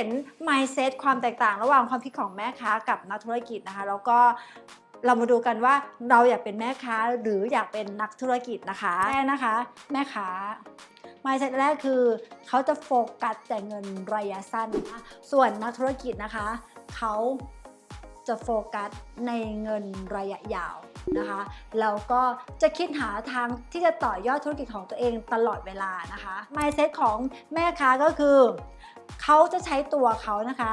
เห็น mindset ความแตกต่างระหว่างความคิดของแม่ค้ากับนักธุรกิจนะคะแล้วก็เรามาดูกันว่าเราอยากเป็นแม่ค้าหรืออยากเป็นนักธุรกิจนะคะแรกนะคะ แม่ค้า mindset แรกคือเขาจะโฟกัสแต่เงินระยะสั้นนะคะส่วนนักธุรกิจนะคะเขา จะโฟกัสในเงินระยะยาวนะคะแล้วก็จะคิดหาทางที่จะต่อยอดธุรกิจของตัวเองตลอดเวลานะคะ mindset ของแม่ค้าก็คือ เขาจะใช้ตัวเขานะคะ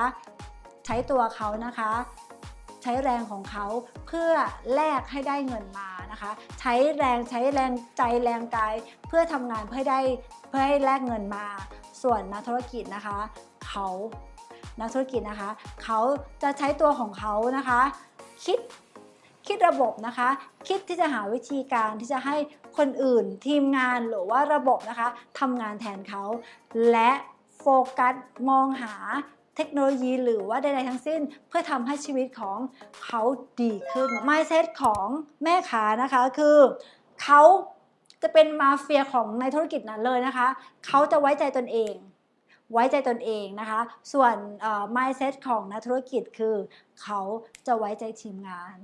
ใช้ตัวเขานะคะ ใช้แรงของเขาเพื่อแลกให้ได้เงินมานะคะ ใช้แรงใช้แรงใจแรงกายเพื่อทำงานเพื่อได้เพื่อให้แลกเงินมา ส่วนนักธุรกิจนะคะ เขา นักธุรกิจนะคะ เขาจะใช้ตัวของเขานะคะ คิดคิดระบบนะคะ คิดที่จะหาวิธีการที่จะให้คนอื่นทีมงานหรือว่าระบบนะคะทำงานแทนเขา และโฟกัสมองหาเทคโนโลยีหรือว่าใดๆทั้งสิ้น เพื่อทำให้ชีวิตของเขาดีขึ้น mindset ของแม่ค้านะคะคือเขาจะเป็นมาเฟียของในธุรกิจนั้นเลยนะคะ เขาจะไว้ใจตนเอง ไว้ใจตนเองนะคะ ส่วนเอ่อ mindset ของนักธุรกิจคือ เขาจะไว้ใจทีมงาน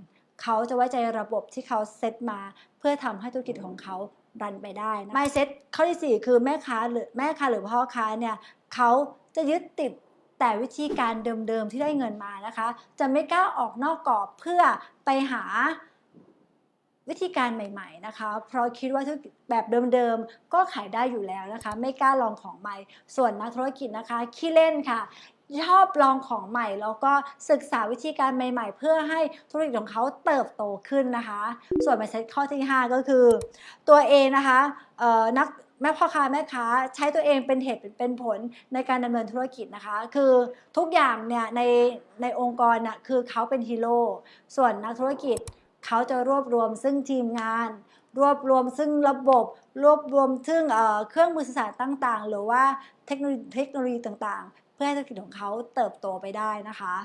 เขาจะไว้ใจระบบที่เขาเซตมา เพื่อทำให้ธุรกิจของเขารันไปได้นะ mindset ข้อที่ 4 คือแม่ค้าหรือแม่ค้าหรือพ่อค้าเนี่ยเขาจะยึดติดแต่วิธีการเดิมๆที่ได้เงินมานะคะ จะไม่กล้าออกนอกกรอบเพื่อไปหา วิธีการใหม่ๆนะคะ เพราะคิดว่าธุกแบบเดิมๆ ก็ขายได้อยู่แล้วนะคะ ไม่กล้าลองของใหม่ ส่วนนักธุรกิจนะคะขี้เล่นค่ะชอบลองของใหม่แล้วก็ศึกษาวิธีการใหม่ๆ เพื่อให้ธุรกิจของเขาเติบโตขึ้นนะคะ ส่วน mindset ข้อที่ 5 ก็คือ ตัวเองนะคะนักแม่พ่อค้าแม่ค้าใช้ตัวเองเป็นเหตุเป็นผลในการดำเนินธุรกิจนะคะ คือทุกอย่างเนี่ยในในองค์กรน่ะคือเขาเป็นฮีโร่ส่วนนักธุรกิจ เขาจะรวบรวมซึ่งทีมงาน รวบรวมซึ่งระบบ รวบรวมซึ่งเเครื่องมือสื่อสารต่างๆ หรือว่าเทคโนโลยีต่างๆ เพื่อให้ธุรกิจของเขาเติบโตไปได้นะคะ